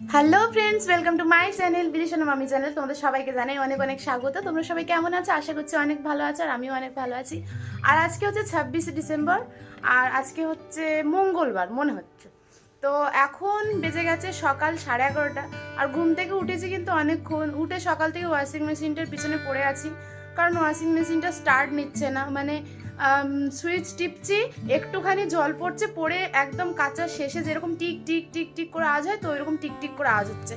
Hello friends welcome to my channel বিরিশন মামি channel তোমাদের সবাইকে জানাই অনেক অনেক স্বাগত। তোমরা সবাই কেমন আছো? আশা করছি অনেক ভালো আছো আর আমিও অনেক ভালো আছি। আর আজকে হচ্ছে ছাব্বিশে ডিসেম্বর, আর আজকে হচ্ছে মঙ্গলবার, মনে হচ্ছে। তো এখন বেজে গেছে সকাল সাড়ে এগারোটা, আর ঘুম থেকে উঠেছি কিন্তু অনেকক্ষণ। উঠে সকাল থেকে ওয়াশিং মেশিনটার পিছনে পড়ে আছি, কারণ ওয়াশিং মেশিনটা স্টার্ট নিচ্ছে না। মানে সুইচ টিপছি, একটুখানি জল পড়ছে, পড়ে একদম কাঁচা শেষে যেরকম টিক টিক টিক টিক করে আওয়াজ হয়, তো ওইরকম টিক টিক করে আওয়াজ হচ্ছে।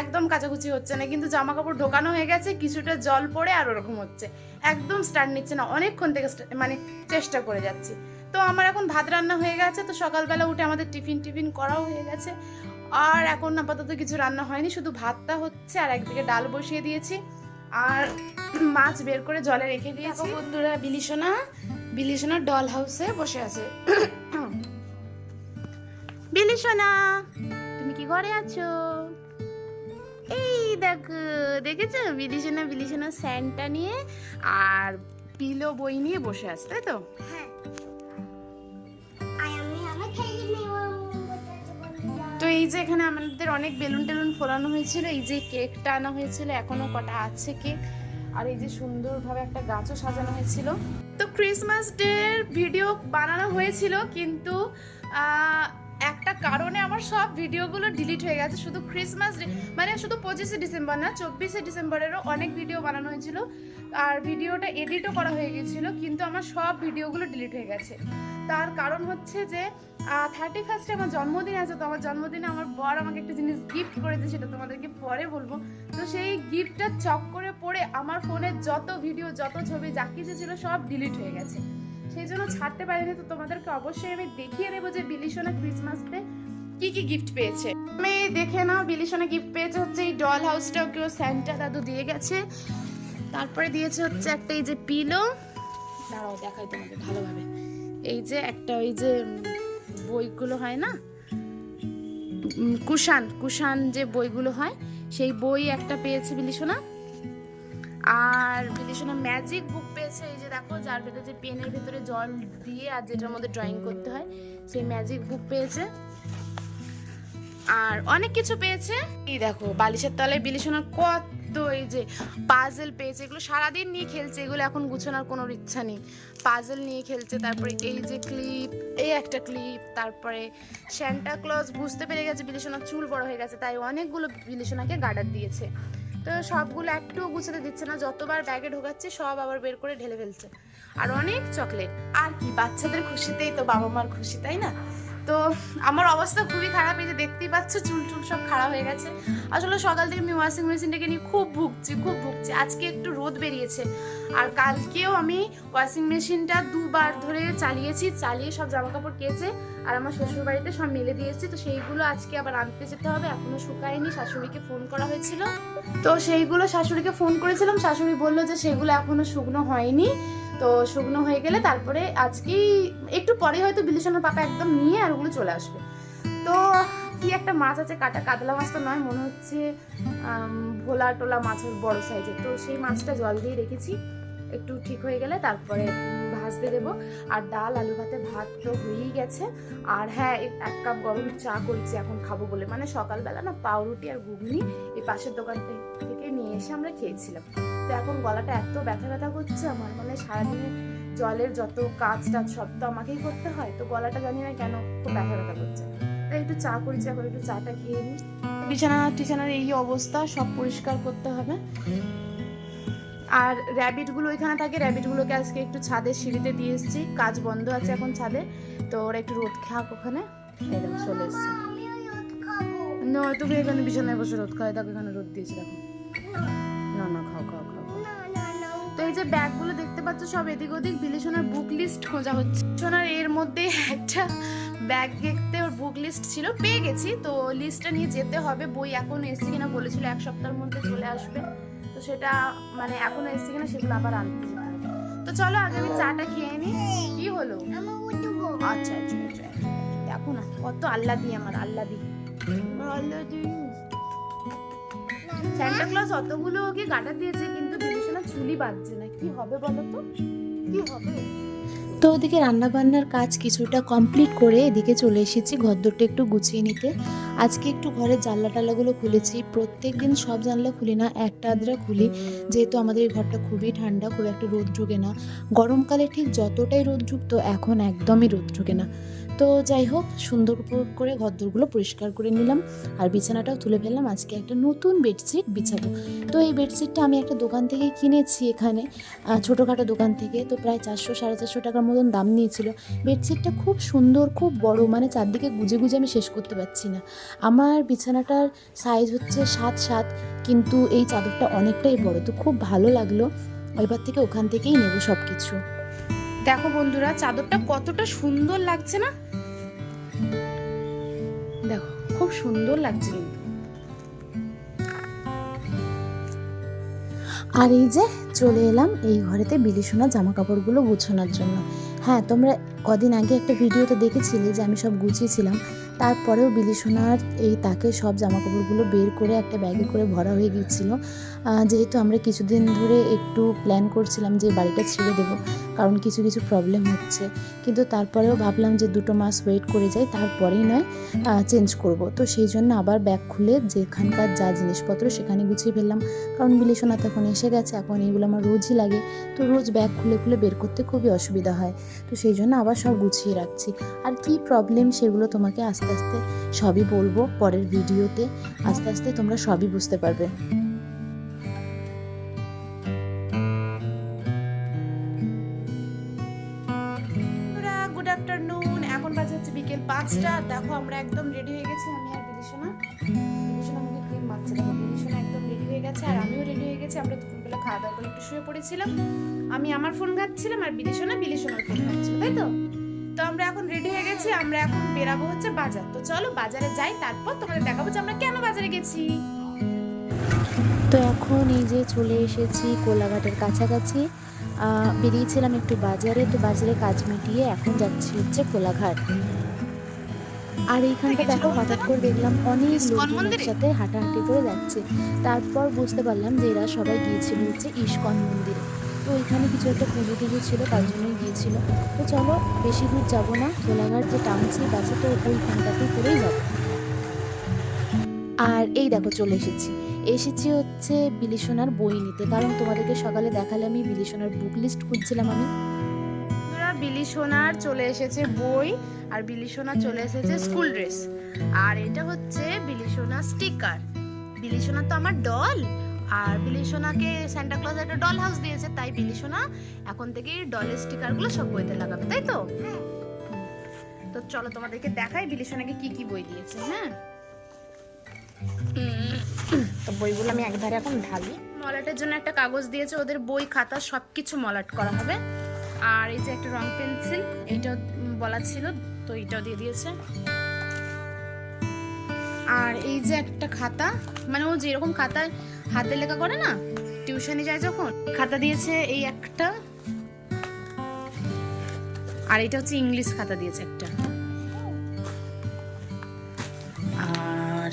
একদম কাচাকুচি হচ্ছে না, কিন্তু জামা কাপড় ঢোকানো হয়ে গেছে, কিছুটা জল পড়ে আর ওরকম হচ্ছে। একদম স্টার্ট নিচ্ছে না, অনেকক্ষণ থেকে মানে চেষ্টা করে যাচ্ছি। তো আমার এখন ভাত রান্না হয়ে গেছে, তো সকালবেলা উঠে আমাদের টিফিন টিফিন করাও হয়ে গেছে। আর এখন আপাতত কিছু রান্না হয়নি, শুধু ভাতটা হচ্ছে আর একদিকে ডাল বসিয়ে দিয়েছি। আর মাছ বের করে জলে রেখে দিয়েছি। বন্ধুরা বিলিসোনা বিলিসোনা ডল হাউসে বসে আছে। বিলিসোনা তুমি কি ঘরে আছো? এই দেখো দেখেছ? বিলিসোনা বিলিসোনা স্যান্ডটা নিয়ে আর পিলো বই নিয়ে বসে আছে তাই তো? হ্যাঁ। তো এই যে এখানে আমাদের অনেক বেলুন টেলুন ফোলানো হয়েছিল এই যে কেকটা আনা হয়েছিল এখনও কটা আছে কেক। আর এই যে সুন্দরভাবে একটা গাছও সাজানো হয়েছিল। তো ক্রিসমাস ডের ভিডিও বানানো হয়েছিল, কিন্তু একটা কারণে আমার সব ভিডিওগুলো ডিলিট হয়ে গেছে। শুধু ক্রিসমাস ডে মানে শুধু পঁচিশে ডিসেম্বর না, চব্বিশে ডিসেম্বরেরও অনেক ভিডিও বানানো হয়েছিল। আর ভিডিওটা এডিটও করা হয়ে গেছিল, কিন্তু আমার সব ভিডিওগুলো ডিলিট হয়ে গেছে। তার কারণ হচ্ছে যে থার্টি ফার্স্টে আমার জন্মদিন আছে, তো আমার জন্মদিনে আমার বর আমাকে একটা জিনিস গিফট করেছে, সেটা তোমাদেরকে পরে বলব। তো সেই গিফটটা চক করে পড়ে আমার ফোনের যত ভিডিও যত ছবি, যা কিছু ছিল সব ডিলিট হয়ে গেছে। সেই জন্য ছাড়তে পারিনি, তো তোমাদেরকে অবশ্যই আমি দেখিয়ে দেবো যে বিলিশনা ক্রিসমাসতে কি কি গিফট পেয়েছে। আমি দেখে নাও বিলিশনা গিফট পেয়েছে হচ্ছে এই ডল হাউসটা কেউ স্যান্টা দাদু দিয়ে গেছে। তারপরে দিয়েছে হচ্ছে একটা এই যে পিলো দাঁড়াও, দেখাই তোমাদের ভালোভাবে। এই যে একটা ওই যে বইগুলো হয় না? কুষাণ কুষাণ যে বইগুলো হয়, সেই বই একটা পেয়েছে বিলিসোনা আর বিলিসোনা ম্যাজিক বুক পেয়েছে, এই যে দেখো, যার ভেতরে যে পেনের ভেতরে জল দিয়ে আর যেটার মধ্যে ড্রয়িং করতে হয়, সেই ম্যাজিক বুক পেয়েছে। আর অনেক কিছু পেয়েছে। এই দেখো, বালিশের তলায় বিলিসোনার কত এই যে পাজেল পেয়েছে, এগুলো সারাদিন নিয়ে খেলছে, এগুলো এখন গুছানোর কোনো ইচ্ছা নেই। পাজেল নিয়ে খেলছে, তারপরে এই যে ক্লিপ এই একটা ক্লিপ তারপরে স্যান্টা ক্লজ বুঝতে পেরে গেছে বিলিসোনার চুল বড় হয়ে গেছে, তাই অনেকগুলো বিলিসোনাকে গার্ডার দিয়েছে। তো সবগুলো একটুও গুছাতে দিচ্ছে না, যতবার ব্যাগে ঢোকাচ্ছে সব আবার বের করে ঢেলে ফেলছে। আর অনেক চকলেট আর কি, বাচ্চাদের খুশিতেই তো বাবা মার খুশি, তাই না? তো আমার অবস্থা খুবই খারাপ, এই যে দেখতেই পাচ্ছ চুল টুল সব খারাপ হয়ে গেছে। আসলে সকাল থেকে আমি ওয়াশিং মেশিনটাকে নিয়ে খুব ভুগছি খুব ভুগছি। আজকে একটু রোদ বেরিয়েছে। আর কালকেও আমি ওয়াশিং মেশিনটা দুবার ধরে চালিয়েছি, চালিয়ে সব জামা কাপড় কেচে আর আমার শ্বশুর বাড়িতে সব মেলে দিয়েছি তো সেইগুলো আজকে আবার আনতে যেতে হবে, এখনও শুকায়নি। শাশুড়িকে ফোন করা হয়েছিল। তো সেইগুলো শাশুড়িকে ফোন করেছিলাম, শাশুড়ি বলল যে সেগুলো এখনও শুকনো হয়নি। তো শুকনো হয়ে গেলে তারপরে আজকেই একটু পরে হয়তো বিলিশনের পাকা একদম নিয়ে আর ওগুলো চলে আসবে। তো কি একটা মাছ আছে কাটা, কাতলা মাছ তো নয়, মনে হচ্ছে ভোলা টোলা মাছের বড় সাইজের তো সেই মাছটা জল দিয়ে রেখেছি, একটু ঠিক হয়ে গেলে তারপরে ভাজতে দেবো। আর ডাল, আলু ভাতে ভাত তো হয়েই গেছে। আর হ্যাঁ এক কাপ গরম চা করেছি, এখন খাব বলে। মানে সকালবেলা না পাউরুটি আর ঘুগনি এই পাশের দোকান থেকে নিয়ে এসে আমরা খেয়েছিলাম। তো এখন গলাটা এত ব্যথা ব্যথা করছে আমার মানে সারাদিনে জলের যত কাজ টাজ সব তো আমাকেই করতে হয়, তো গলাটা জানি না কেন খুব ব্যথা ব্যথা করছে। তাই একটু চা করেছি, এখন একটু চাটা খেয়ে নিই। বিছানা টিছানার এই অবস্থা, সব পরিষ্কার করতে হবে। আর র্যাবিটগুলো ওইখানে থাকে র্যাবিটগুলোকে আজকে একটু ছাদের সিঁড়িতে দিয়ে এসেছি। কাজ বন্ধ আছে এখন ছাদে, তো ওরা একটু রোদ খাক ওখানে। চলে এসছে। না, তুমি এখানে বিছানায় বসে রোদ খায় দেখো এখানে রোদ দিয়েছি, দেখো। না না, খাও খাও খাও তো এই যে ব্যাগগুলো দেখতে পাচ্ছ, সব এদিক ওদিক বিলিশনার বুক লিস্ট খোঁজা হচ্ছে। সোনার এর মধ্যে একটা ব্যাগ দেখতে ওর বুক লিস্ট ছিল, পেয়ে গেছি। তো লিস্টটা নিয়ে যেতে হবে, বই এখন এসছে কিনা বলেছিল, এক সপ্তাহের মধ্যে চলে আসবে। সেটা মানে এখনও এসছে কিনা সেগুলো আবার আনতে যেতে হবে। তো চলো আগে আমি চাটা খেয়ে নিই কি হলো? আচ্ছা আচ্ছা আচ্ছা। দেখো না কত আল্লাহ দি আমার আল্লাহ দি আল্লাহ দি স্যান্টা ক্লজ অতগুলো ওকে গাটা দিয়েছে কিন্তু বিভীষণা চুলি বাঁধছে না। কি হবে বলো তো? কি হবে? তো ওদিকে রান্নাবান্নার কাজ কিছুটা কমপ্লিট করে এদিকে চলে এসেছি, ঘরদোরটা একটু গুছিয়ে নিতে। আজকে একটু ঘরের জানলা টালাগুলো খুলেছি, প্রত্যেক দিন সব জানলা খুলি না, একটা আদ্রা খুলি। যেহেতু আমাদের এই ঘরটা খুবই ঠান্ডা, খুব একটা রোদ ঢুকে না। গরমকালে ঠিক যতটাই রোদ ঢুকতো, এখন একদমই রোদ ঢুকে না। তো যাই হোক, সুন্দর করে ঘরদোরগুলো পরিষ্কার করে নিলাম আর বিছানাটাও তুলে ফেললাম। আজকে একটা নতুন বেডশিট বিছাবো। তো এই বেডশিটটা আমি একটা দোকান থেকে কিনেছি এখানে ছোটোখাটো দোকান থেকে। তো প্রায় চারশো, সাড়ে চারশো টাকার মতন দাম নিয়েছিল। বেডশিটটা খুব সুন্দর, খুব বড় মানে চারদিকে গুজে গুজে আমি শেষ করতে পারছি না। আমার বিছানাটার সাইজ হচ্ছে সাত সাত, কিন্তু এই চাদরটা অনেকটাই বড়। তো খুব ভালো লাগল। এবার থেকে ওখান থেকেই নেব সব কিছু দেখো বন্ধুরা, চাদরটা কতটা সুন্দর লাগছে না? দেখো, খুব সুন্দর লাগছে কিন্তু। আর এই যে চলে এলাম এই ঘরেতে বিলিশোনা জামা কাপড়গুলো গুছোনোর জন্য। হ্যাঁ তোমরা কদিন আগে একটা ভিডিওতে দেখেছিলে যে আমি সব গুছিয়েছিলাম। তারপরেও বিলিশোনার এই তাকে সব জামা কাপড়গুলো বের করে একটা ব্যাগে করে ভরা হয়ে গিয়েছিল। যেহেতু আমরা কিছুদিন ধরে একটু প্ল্যান করছিলাম যে বাড়িটা ছেড়ে দেবো কারণ কিছু কিছু প্রবলেম হচ্ছে। কিন্তু তারপরেও ভাবলাম যে দুটো মাস ওয়েট করে যাই, তারপরেই নয় চেঞ্জ করব। তো সেই জন্য আবার ব্যাগ খুলে যেখানকার যা জিনিসপত্র সেখানে গুছিয়ে ফেললাম। কারণ বিলিশোনা তখন এসে গেছে, এখন এইগুলো আমার রোজই লাগে। তো রোজ ব্যাগ খুলে খুলে বের করতে খুবই অসুবিধা হয়। তো সেই জন্য আবার সব গুছিয়ে রাখছি। আর কি প্রবলেম সেগুলো তোমাকে আস্তে আস্তে সবই বলব পরের ভিডিওতে আস্তে আস্তে তোমরা সবই বুঝতে পারবে। পাঁচটা দেখো আমরা একদম রেডি হয়ে গেছি, আমি আর বিলিশোনা বিলিশোনা মুখে ক্রিম মাখছে দেখো বিলিশোনা একদম রেডি হয়ে গেছে, আর আমিও রেডি হয়ে গেছি, আমরা দুপুরবেলা খাওয়া দাওয়া করে একটু শুয়ে পড়েছিলাম। আমি আমার ফোন ঘাটছিলাম আর বিলিশোনা বিলিশোনার ফোন ঘাটছিল, তাই তো? তো আমরা এখন রেডি হয়ে গেছি, আমরা এখন বেরাবো হচ্ছে বাজার। তো চলো বাজারে যাই, তারপর তোমাদের দেখাবো যে আমরা কেন বাজারে গেছি। তো এখন এই যে চলে এসেছি কোলাঘাটের কাছাকাছি বেরিয়েছিলাম একটু বাজারে, তো বাজারে কাজ মিটিয়ে এখন যাচ্ছি হচ্ছে কোলাঘাট। আর এইখানটা দেখো হঠাৎ করে দেখলাম অনেক ইস্কন লোকজন মন্দিরে? হাঁটাহাঁটি করে যাচ্ছে। তারপর বুঝতে পারলাম যে এরা সবাই গিয়েছিল হচ্ছে ইস্কন মন্দিরে। তো ওইখানে কিছু একটা পুজো টুজো ছিল তার জন্যই গিয়েছিল। তো চলো বেশি দূর যাব না কোলাঘাট যে টাউনশিপ আছে তো ওইখানটাতেই করেই যাব। আর এই দেখো চলে এসেছি। এসেছি হচ্ছে বিলিশোনার বই নিতে। কারণ তোমাদেরকে সকালে দেখালে আমি বিলিশোনার বুক লিস্ট খুঁজছিলাম আমি। বন্ধুরা বিলি চলে এসেছে বই। আর বিলি সোনার চলে এসেছে স্কুল ড্রেস আর এটা হচ্ছে বিলি সোনা স্টিকার বিলি সোনা তো আমার ডল আর বিলি সোনাকে সান্টা ক্লজ একটা ডল হাউস দিয়েছে তাই বিলি সোনা এখন থেকে ডলের স্টিকারগুলো সব বইতে লাগাবে তাই তো? তো চলো তোমাদেরকে দেখাই বিলি সোনাকে কি কি বই দিয়েছে হ্যাঁ? তো বইগুলো আমি একবারে এখন ঢালি। মলাটের জন্য একটা কাগজ দিয়েছে ওদের বই খাতা সবকিছু মলাট করা হবে। আর এই যে একটা রং পেন্সিল উম, বলা ছিল তো এইটাও দিয়ে দিয়েছে আর এই যে একটা খাতা মানে ও যেরকম খাতায় হাতে লেখা করে না টিউশনে যায় যখন খাতা দিয়েছে এই একটা আর এটা হচ্ছে ইংলিশ খাতা দিয়েছে একটা আর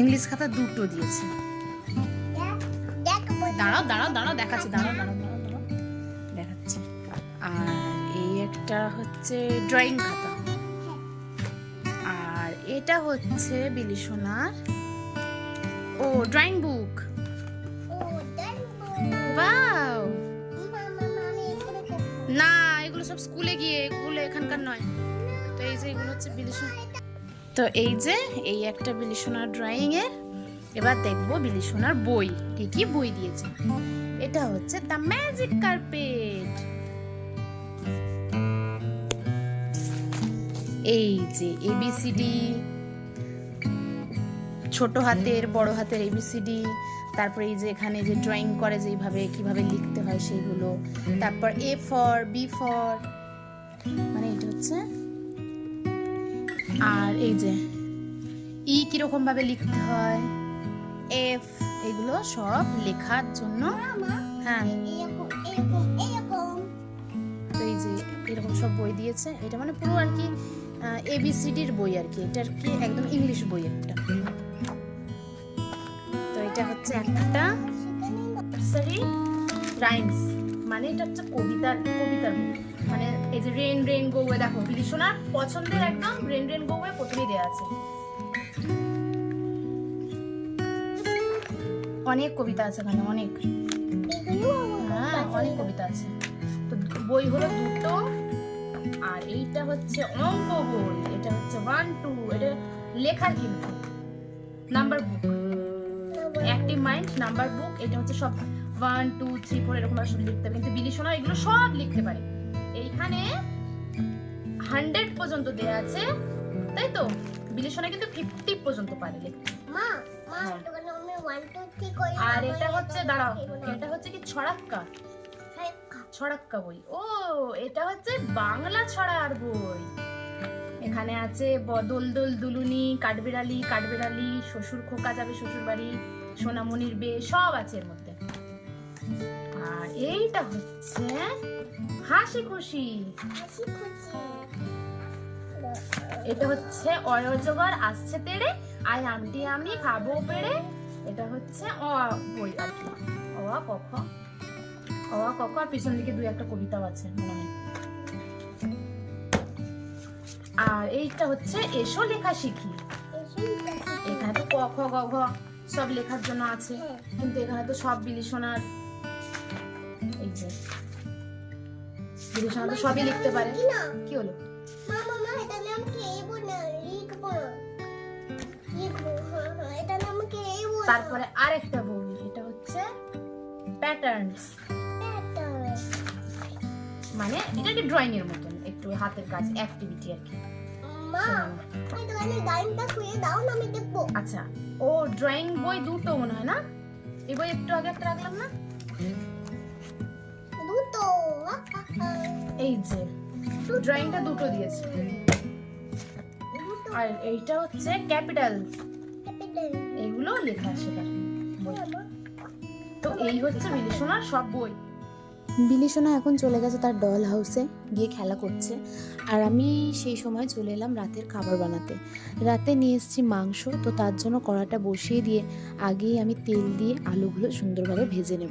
ইংলিশ খাতা দুটো দিয়েছে দাঁড়াও দাঁড়াও দাঁড়াও দেখাচ্ছি দাঁড়াও দাঁড়াও একটা হচ্ছে ড্রয়িং খাতা। আর এটা হচ্ছে বিলি সোনার, ও ড্রয়িং বুক না, এগুলো সব স্কুলে গিয়ে এগুলো এখানকার নয়। তো এই যে এগুলো হচ্ছে বিলিসোনা তো এই যে, এই একটা বিলিসোনার ড্রয়িং এর। এবার দেখব বিলিসোনার বই, কি কি বই দিয়েছে। এটা হচ্ছে দ্য ম্যাজিক কার্পেট এই যে এবিসিডি ছোট হাতের, বড় হাতের এবিসিডি তারপরে এই যে এখানে যে ড্রয়িং করে যেইভাবে, কীভাবে লিখতে হয় সেইগুলো তারপর এ ফর বি ফর মানে এটা হচ্ছে, আর এই যে ই কীরকম ভাবে লিখতে হয় এফ এগুলো সব লেখার জন্য হ্যাঁ। তো এই যে এরকম সব বই দিয়েছে, এটা মানে পুরো আর কি এবিসিডির বই আর কি। এটা আর কি একদম ইংলিশ বই একটা। তো এটা হচ্ছে একটা নার্সারি রাইমস মানে এটা হচ্ছে কবিতার কবিতার মানে এই যে রেন রেন গোয়ে দেখো বিলিশোনার পছন্দের একদম রেন রেন গোয়ে প্রথমেই দেওয়া আছে। অনেক কবিতা আছে এখানে অনেক। হ্যাঁ অনেক কবিতা আছে। তো বই হলো দুটো আর এইটা হচ্ছে অঙ্ক বই এটা হচ্ছে ওয়ান টু এটা লেখার কিন্তু number book active mind number book এটা হচ্ছে সব ওয়ান টু থ্রি ফোর এরকম সব লিখতে পারে কিন্তু বিলিশোনা এগুলো সব লিখতে পারে। এইখানে হান্ড্রেড পর্যন্ত দেয়া আছে তাই তো? বিলিশোনা কিন্তু ফিফটি পর্যন্ত পারে লিখতে। মা মা হ্যাঁ। আর এটা হচ্ছে দাঁড়াও এটা হচ্ছে কি ছড়াক্কা? ছড়াক্কা বই। ও এটা হচ্ছে বাংলা ছড়ার বই। এখানে আছে বদল দোল দুলুনি কাঠবিড়ালি কাঠবিড়ালি শ্বশুর খোকা যাবে শ্বশুর বাড়ি সোনামণির বে সব আছে এর মধ্যে। আর এইটা হচ্ছে হাসি খুশি। এটা হচ্ছে অয়জগর আসছে তেড়ে আই আমটি আমি খাব পেড়ে। এটা হচ্ছে অ বই আর কি। অ আ, ক খ ক খ আর পিছন দিকে দুই একটা কবিতাও আছে মনে হয়। আর এইটা হচ্ছে এসো লেখা শিখি। এখানে তো ক খ গ ঘ সব লেখার জন্য আছে। কিন্তু এখানে তো সব বিলিশনার এই যে বিলিশনার তো সবই লিখতে পারে। কি হলো? তারপরে আরেকটা বই এটা হচ্ছে প্যাটার্নস মানে এটা কি ড্রয়িং এর মতন একটু হাতের কাজ অ্যাক্টিভিটি আর কি। মা এই দোকানে ডাইনটা শুয়ে দাও না আমি দেখব। আচ্ছা ও ড্রয়িং বই দুটো মনে হয় না? এই বই একটু আগে একটা রাখলাম না? দুটো এই যে ড্রয়িংটা দুটো দিয়েছে। আর এইটা হচ্ছে ক্যাপিটাল এইগুলো লেখা শেখার তো এই হচ্ছে বিলিশনার সব বই। বিলিসোনা এখন চলে গেছে তার ডল হাউসে গিয়ে খেলা করছে। আর আমি সেই সময় চলে এলাম রাতের খাবার বানাতে। রাতে নিয়ে এসেছি মাংস। তো তার জন্য কড়াটা বসিয়ে দিয়ে আগেই আমি তেল দিয়ে আলুগুলো সুন্দরভাবে ভেজে নেব।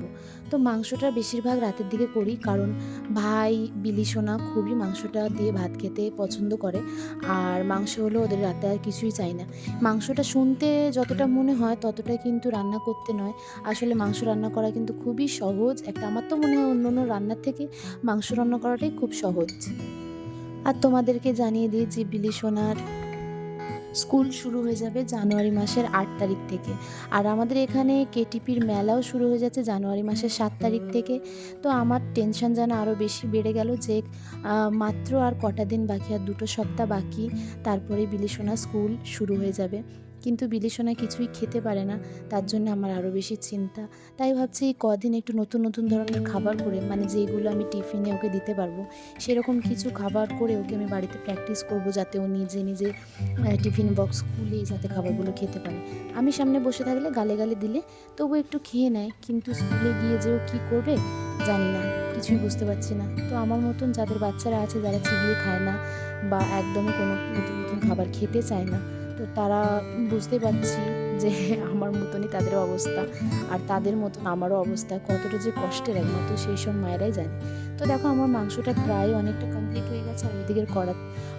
তো মাংসটা বেশিরভাগ রাতের দিকে করি কারণ ভাই বিলিসোনা খুবই মাংসটা দিয়ে ভাত খেতে পছন্দ করে। আর মাংস হলো ওদের রাতে আর কিছুই চাই না। মাংসটা শুনতে যতটা মনে হয় ততটা কিন্তু রান্না করতে নয়। আসলে মাংস রান্না করা কিন্তু খুবই সহজ। একটা আমার তো মনে হয় অন্য অন্য রান্নার থেকে মাংস রান্না করাটাই খুব সহজ। আর তোমাদেরকে জানিয়ে দিই যে বিলি সোনার স্কুল শুরু হয়ে যাবে জানুয়ারি মাসের আট তারিখ থেকে। আর আমাদের এখানে কেটিপির মেলাও শুরু হয়ে যাচ্ছে জানুয়ারি মাসের সাত তারিখ থেকে। তো আমার টেনশন যেন আরও বেশি বেড়ে গেল যে মাত্র আর কটা দিন বাকি আর দুটো সপ্তাহ বাকি, তারপরে বিলিসোনা স্কুল শুরু হয়ে যাবে। কিন্তু বিলিসোনা কিছুই খেতে পারে না, তার জন্য আমার আরও বেশি চিন্তা। তাই ভাবছি এই কদিন একটু নতুন নতুন ধরনের খাবার করে মানে যেগুলো আমি টিফিনে ওকে দিতে পারব, সেরকম কিছু খাবার করে ওকে আমি বাড়িতে প্র্যাকটিস করব যাতে ও নিজে নিজে টিফিন বক্স খুলে যাতে খাবারগুলো খেতে পারে। আমি সামনে বসে থাকলে গালে গালে দিলে তবু একটু খেয়ে নেয়, কিন্তু স্কুলে গিয়ে যে ও কী করবে জানি না, কিছুই বুঝতে পারছি না। তো আমার মতন যাদের বাচ্চারা আছে, যারা চিবিয়ে খায় না বা একদমই কোনো নতুন নতুন খাবার খেতে চায় না তারা বুঝতে পারছি যে আমার মতনই তাদের অবস্থা। আর তাদের মতন আমারও অবস্থা কতটা যে কষ্টের একমাত্র সেই সব মায়েরাই জানে। তো দেখো, আমার মাংসটা প্রায় অনেকটা কমপ্লিট হয়ে গেছে আর ওইদিকের কড়া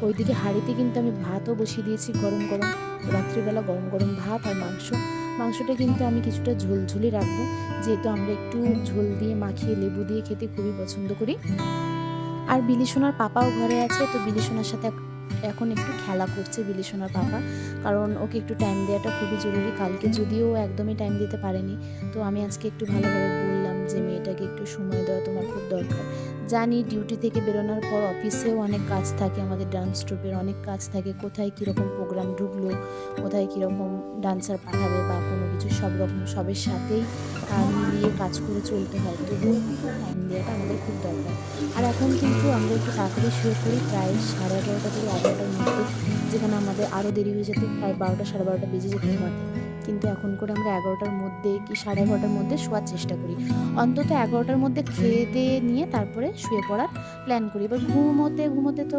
ওইদিকে হাঁড়িতে কিন্তু আমি ভাতও বসিয়ে দিয়েছি গরম গরম, রাত্রিবেলা গরম গরম ভাত আর মাংস। মাংসটা কিন্তু আমি কিছুটা ঝোলঝুলি রাখব, যেহেতু আমরা একটু ঝোল দিয়ে মাখিয়ে লেবু দিয়ে খেতে খুবই পছন্দ করি। আর বিলিসোনার পাপাও ঘরে আছে, তো বিলিসোনার সাথে এখন একটু খেলা করছে বিলিসোনার পাপা। কারণ ওকে একটু টাইম দেওয়াটা খুবই জরুরি কালকে। যদিও একদমই টাইম দিতে পারেনি। তো আমি আজকে একটু ভালোভাবে বললাম যে মেয়েটাকে একটু সময় দেওয়া তোমার খুব দরকার। জানি ডিউটি থেকে বেরোনোর পর অফিসেও অনেক কাজ থাকে আমাদের ডান্স ট্রুপের অনেক কাজ থাকে। কোথায় কীরকম প্রোগ্রাম ঢুকলো কোথায় কীরকম ডান্সার পাঠাবে বা কোনো কিছু সব রকম সবের সাথেই আহ, মিলিয়ে কাজ করে চলতে হয়। তবুও টাইম দেওয়াটা আমাদের খুব দরকার। আর এখন কিন্তু আমরা একটু তাড়াতাড়ি শুয়ে পড়ি প্রায় সাড়ে এগারোটা থেকে এগারোটার মধ্যে যেখানে আমাদের আরও দেরি হয়ে যেত প্রায় বারোটা সাড়ে বারোটা বেজে যেত ঘুমাতে কিন্তু এখন করে আমরা এগারোটার মধ্যে কি সাড়ে এগারোটার মধ্যে শোয়ার চেষ্টা করি। অন্তত এগারোটার মধ্যে খেয়ে দিয়ে নিয়ে তারপরে শুয়ে পড়ার প্ল্যান করি। এবার ঘুমোতে ঘুমোতে তো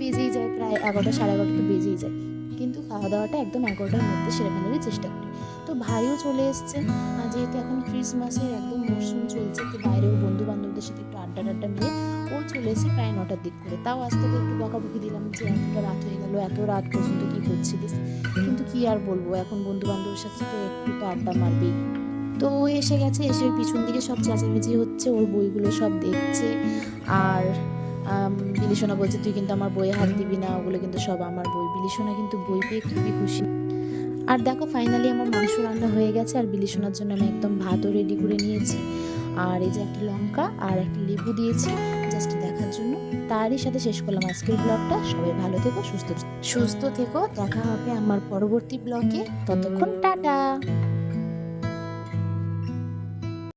বেজেই যায় প্রায় এগারোটা সাড়ে এগারোটা তো বেজেই যায়। কিন্তু খাওয়া দাওয়াটা একদম এগারোটার মধ্যে সেরে ফেলারই চেষ্টা করি। তো ভাইও চলে এসছে। আর যেহেতু এখন ক্রিসমাসের একদম মরশুম চলছে, তো বাইরেও বন্ধু বান্ধবদের সাথে একটু আড্ডা টাড্ডা মেরে ও চলে এসে প্রায় নটার দিক করে। তাও আজ থেকে একটু বকাবকি দিলাম যে এতটা রাত হয়ে গেল, এত রাত পর্যন্ত কি করছিলিস? কিন্তু কি আর বলব, এখন বন্ধু বান্ধবের সাথে তো একটু তো আড্ডা মারবেই। তো ও এসে গেছে, এসে পিছন দিকে সব চেঁচামেচি হচ্ছে, ওর বইগুলো সব দেখছে। আর বিলিসোনা বলছে, তুই কিন্তু আমার বইয়ে হাত দিবি না। ওগুলো কিন্তু সব আমার বই। বিলিসোনা কিন্তু বই পেয়ে খুবই খুশি। আর দেখো ফাইনালি আমার মাংস রান্না হয়ে গেছে, আর বিলি শোনার জন্য আমি একদম ভাতও রেডি করে নিয়েছি। আর এই যে একটা লঙ্কা আর একটা লেবু দিয়েছি জাস্ট দেখার জন্য। তারই সাথে শেষ করলাম আজকের ব্লগটা সবাই ভালো থেকো, সুস্থ সুস্থ থেকো। দেখা হবে আমার পরবর্তী ব্লগে ততক্ষণ টাটা!